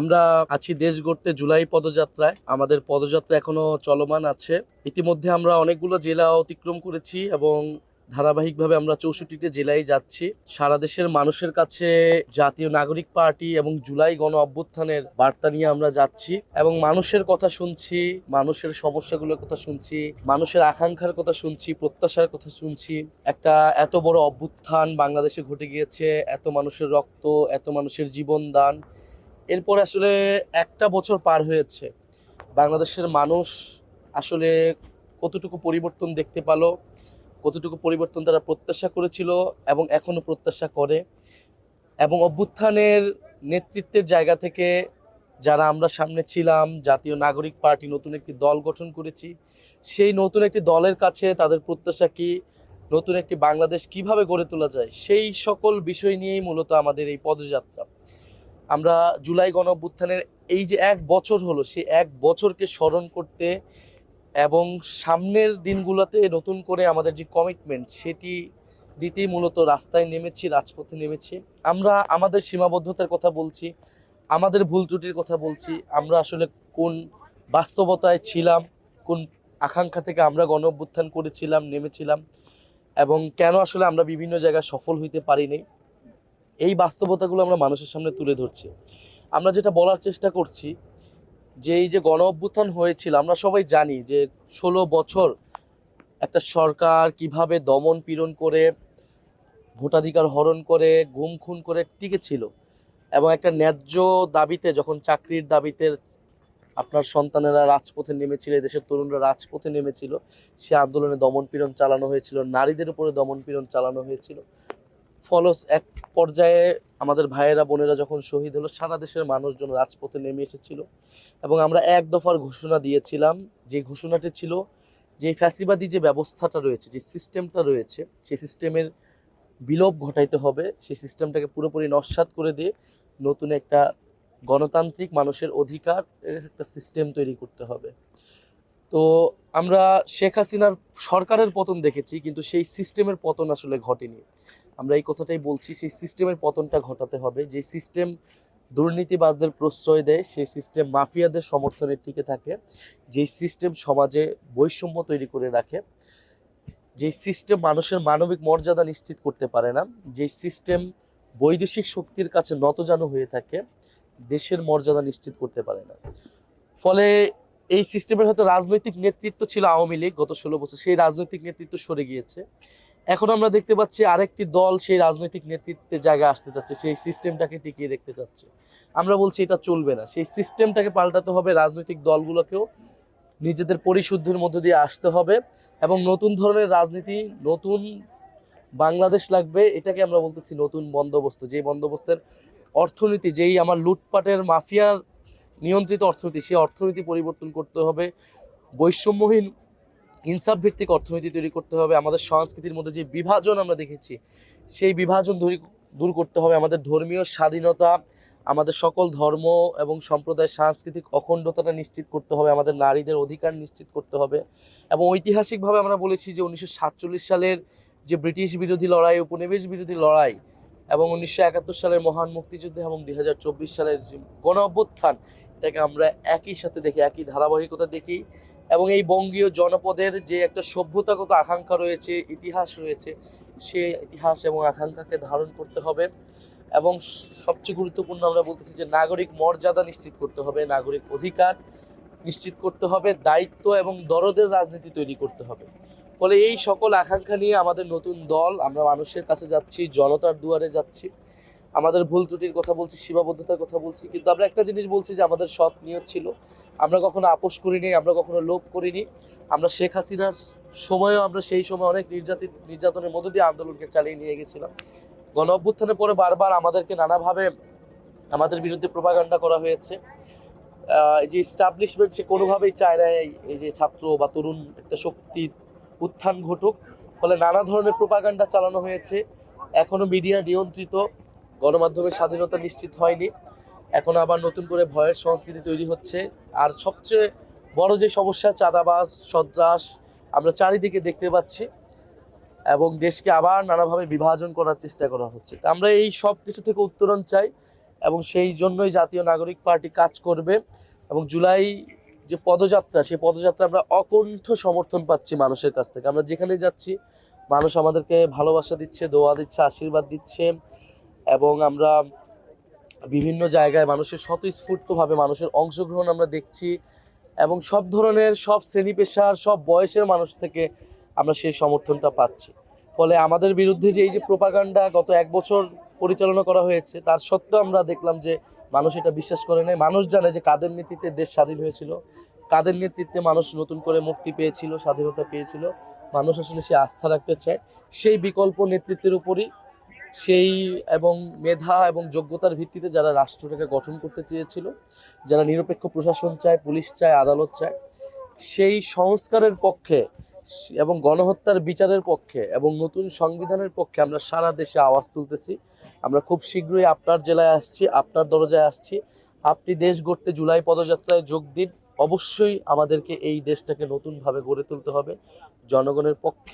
আমরা আছি দেশ গড়তে জুলাই পদযাত্রায়। আমাদের পদযাত্রা এখনও চলমান আছে। ইতিমধ্যে আমরা অনেকগুলো জেলা অতিক্রম করেছি এবং ধারাবাহিকভাবে আমরা চৌষট্টিতে জেলায় যাচ্ছি। সারা দেশের মানুষের কাছে জাতীয় নাগরিক পার্টি এবং জুলাই গণ অভ্যুত্থানের বার্তা নিয়ে আমরা যাচ্ছি এবং মানুষের কথা শুনছি, মানুষের সমস্যাগুলোর কথা শুনছি, মানুষের আকাঙ্ক্ষার কথা শুনছি, প্রত্যাশার কথা শুনছি। একটা এত বড় অভ্যুত্থান বাংলাদেশে ঘটে গিয়েছে, এত মানুষের রক্ত, এত মানুষের জীবন দান এরপরে আসলে একটা বছর পার হয়েছে। বাংলাদেশের মানুষ আসলে কতটুকু পরিবর্তন দেখতে পেল, কতটুকু পরিবর্তন তারা প্রত্যাশা করেছিল এবং এখনও প্রত্যাশা করে এবং অভ্যুত্থানের নেতৃত্বের জায়গা থেকে যারা আমরা সামনে ছিলাম, জাতীয় নাগরিক পার্টি, নতুন একটি দল গঠন করেছি, সেই নতুন একটি দলের কাছে তাদের প্রত্যাশা কি, নতুন একটি বাংলাদেশ কীভাবে গড়ে তোলা যায়, সেই সকল বিষয় নিয়েই মূলত আমাদের এই পদযাত্রা। আমরা জুলাই গণ এই যে এক বছর হলো সেই এক বছরকে স্মরণ করতে এবং সামনের দিনগুলোতে নতুন করে আমাদের যে কমিটমেন্ট সেটি দিতেই মূলত রাস্তায় নেমেছি, রাজপথে নেমেছি। আমরা আমাদের সীমাবদ্ধতার কথা বলছি, আমাদের ভুল ত্রুটির কথা বলছি, আমরা আসলে কোন বাস্তবতায় ছিলাম, কোন আকাঙ্ক্ষা থেকে আমরা গণ করেছিলাম, নেমেছিলাম এবং কেন আসলে আমরা বিভিন্ন জায়গায় সফল হইতে পারিনি। এই বাস্তবতাগুলো আমরা মানুষের সামনে তুলে ধরছি। আমরা যেটা বলার চেষ্টা করছি, যে এই যে গণ অভ্যুত্থান হয়েছিল, আমরা সবাই জানি যে ষোলো বছর একটা সরকার কীভাবে দমন পীড়ন করে, ভোটাধিকার হরণ করে, গুম খুন করে টিকেছিল এবং একটা ন্যায্য দাবিতে যখন চাকরির দাবিতে আপনার সন্তানেরা রাজপথে নেমেছিল দেশের তরুণরা রাজপথে নেমেছিল, সে আন্দোলনে দমন পীড়ন চালানো হয়েছিল, নারীদের উপরে দমন পীড়ন চালানো হয়েছিল। ফলস এক পর্যায়ে আমাদের ভাইয়েরা, বোনেরা যখন শহীদ হলো, সারা দেশের মানুষজন রাজপথে নেমে এসেছিল এবং আমরা এক দফার ঘোষণা দিয়েছিলাম যে ঘোষণাটি ছিল যে ফ্যাসিবাদী যে ব্যবস্থাটা রয়েছে, যে সিস্টেমটা রয়েছে, সেই সিস্টেমের বিলোপ ঘটাইতে হবে, সেই সিস্টেমটাকে পুরোপুরি নস্বাত করে দিয়ে নতুন একটা গণতান্ত্রিক মানুষের অধিকার একটা সিস্টেম তৈরি করতে হবে। তো আমরা শেখ হাসিনার সরকারের পতন দেখেছি, কিন্তু সেই সিস্টেমের পতন আসলে ঘটেনি। আমরা এই কথাটাই বলছি, সেই সিস্টেমের পতনটা ঘটাতে হবে। যে সিস্টেম দুর্নীতিবাজদের প্রশ্রয় দেয়, সেই সিস্টেম মাফিয়াদের সমর্থনে টিকে থাকে। যেই সিস্টেম সমাজে বৈষম্য তৈরি করে রাখে, যে সিস্টেম মানুষের মানবিক মর্যাদা নিশ্চিত করতে পারে না, যে সিস্টেম বৈদেশিক শক্তির কাছে নতজানু হয়ে থাকে, দেশের মর্যাদা নিশ্চিত করতে পারে না। ফলে এই সিস্টেমের হয়তো রাজনৈতিক নেতৃত্ব ছিল আওয়ামী লীগ, গত ষোলো বছর সেই রাজনৈতিক নেতৃত্ব সরে গিয়েছে। এখন আমরা দেখতে পাচ্ছি আরেকটি দল সেই রাজনৈতিক নেতৃত্বের জায়গায় আসতে চাচ্ছে, সেই সিস্টেমটাকে টিকিয়ে রাখতে চাচ্ছে। আমরা বলছি এটা চলবে না। সেই সিস্টেমটাকে পাল্টাতে হবে রাজনৈতিক দলগুলোকেও। নিজেদের পরিশুদ্ধির মধ্য দিয়ে আসতে হবে এবং নতুন ধরনের রাজনীতি, নতুন বাংলাদেশ লাগবে, এটাকে আমরা বলতেছি নতুন বন্দোবস্ত। যেই বন্দোবস্তের অর্থনীতি, যেই আমার লুটপাটের মাফিয়ার নিয়ন্ত্রিত অর্থনীতি, সেই অর্থনীতি পরিবর্তন করতে হবে। বৈষম্যহীন ইনসাফ ভিত্তিক অর্থনীতি তৈরি করতে হবে, আমাদের সংস্কৃতির মধ্যে যে বিভাজন আমরা দেখেছি, সেই বিভাজন দূরী করতে হবে। আমাদের ধর্মীয় স্বাধীনতা, আমাদের সকল ধর্ম এবং সম্প্রদায়ের সাংস্কৃতিক অখণ্ডতাটা নিশ্চিত করতে হবে, আমাদের নারীদের অধিকার নিশ্চিত করতে হবে। এবং ঐতিহাসিকভাবে আমরা বলেছি যে উনিশশো সাতচল্লিশ সালের যে ব্রিটিশ বিরোধী লড়াই, উপনিবেশ বিরোধী লড়াই এবং উনিশশো একাত্তর সালের মহান মুক্তিযুদ্ধ এবং দুই হাজার চব্বিশ সালের গণ অভ্যুত্থান এটাকে আমরা একই সাথে দেখি, একই ধারাবাহিকতা দেখি। এবং এই বঙ্গীয় জনপদের যে একটা সভ্যতাগত আকাঙ্ক্ষা রয়েছে, ইতিহাস রয়েছে সেই ইতিহাস এবং আকাঙ্ক্ষাকে ধারণ করতে হবে এবং সবচেয়ে গুরুত্বপূর্ণ আমরা বলতেছি যে নাগরিক মর্যাদা নিশ্চিত করতে হবে, নাগরিক অধিকার নিশ্চিত করতে হবে, দায়িত্ব এবং দরদের রাজনীতি তৈরি করতে হবে। ফলে এই সকল আকাঙ্ক্ষা নিয়ে আমাদের নতুন দল, আমরা মানুষের কাছে যাচ্ছি, জনতার দুয়ারে যাচ্ছি। আমাদের ভুল ত্রুটির কথা বলছি, সীমাবদ্ধতার কথা বলছি, কিন্তু আমরা একটা জিনিস বলছি যে আমাদের সৎ নিয়ত ছিল। আমরা কখনো আপোষ করিনি, আমরা কখনো লোভ করিনি। আমরা শেখ হাসিনার সময়ও আমরা সেই সময় অনেক নির্যাতিত, নির্যাতনের মধ্য দিয়ে আন্দোলনকে চালিয়ে নিয়ে গেছিলাম। গণ অভ্যুত্থানের পরে বারবার আমাদেরকে নানাভাবে আমাদের বিরুদ্ধে প্রপাগান্ডা করা হয়েছে। এই যে স্টাবলিশমেন্ট সে কোনোভাবেই চায় না এই- যে ছাত্র বা তরুণ একটা শক্তির উত্থান ঘটুক। ফলে নানা ধরনের প্রপাগান্ডা চালানো হয়েছে। এখনও মিডিয়া নিয়ন্ত্রিত। গণমাধ্যমের স্বাধীনতা নিশ্চিত হয়নি। এখন আবার নতুন করে ভয়ের সংস্কৃতি তৈরি হচ্ছে। আর সবচেয়ে বড় যে সমস্যা, চাঁদাবাজ, সন্ত্রাস, আমরা চারিদিকে দেখতে পাচ্ছি এবং দেশকে আবার নানাভাবে বিভাজন করার চেষ্টা করা হচ্ছে। তা আমরা এই সব কিছু থেকে উত্তরণ চাই এবং সেই জন্যই জাতীয় নাগরিক পার্টি কাজ করবে এবং জুলাই যে পদযাত্রা, সেই পদযাত্রা আমরা অকণ্ঠ সমর্থন পাচ্ছি মানুষের কাছ থেকে। আমরা যেখানে যাচ্ছি, মানুষ আমাদেরকে ভালোবাসা দিচ্ছে, দোয়া দিচ্ছে, আশীর্বাদ দিচ্ছে এবং আমরা বিভিন্ন জায়গায় মানুষের স্বতঃস্ফূর্তভাবে মানুষের অংশগ্রহণ আমরা দেখছি এবং সব ধরনের, সব শ্রেণি পেশার, সব বয়সের মানুষ থেকে আমরা সেই সমর্থনটা পাচ্ছি। ফলে আমাদের বিরুদ্ধে যে এই যে প্রোপাগান্ডা গত এক বছর পরিচালনা করা হয়েছে, তার সত্ত্বেও আমরা দেখলাম যে মানুষ এটা বিশ্বাস করে নেয়। মানুষ জানে যে কাদের নেতৃত্বে দেশ স্বাধীন হয়েছিল, কাদের নেতৃত্বে মানুষ নতুন করে মুক্তি পেয়েছিল, স্বাধীনতা পেয়েছিল। মানুষ আসলে সে আস্থা রাখতে চায়। সেই বিকল্প নেতৃত্বের উপরই সেই এবং মেধা এবং যোগ্যতার ভিত্তিতে যারা রাষ্ট্রটাকে গঠন করতে চেয়েছিল, যারা নিরপেক্ষ প্রশাসন চায়, পুলিশ চায়, আদালত চায়, সেই সংস্কারের পক্ষে এবং গণহত্যার বিচারের পক্ষে এবং নতুন সংবিধানের পক্ষে আমরা সারা দেশে আওয়াজ তুলতেছি। আমরা খুব শীঘ্রই আপনার জেলায় আসছি, আপনার দরজায় আসছি। আপনি দেশ গড়তে জুলাই পদযাত্রায় যোগ দিন। অবশ্যই আমাদেরকে এই দেশটাকে নতুনভাবে গড়ে তুলতে হবে। জনগণের পক্ষে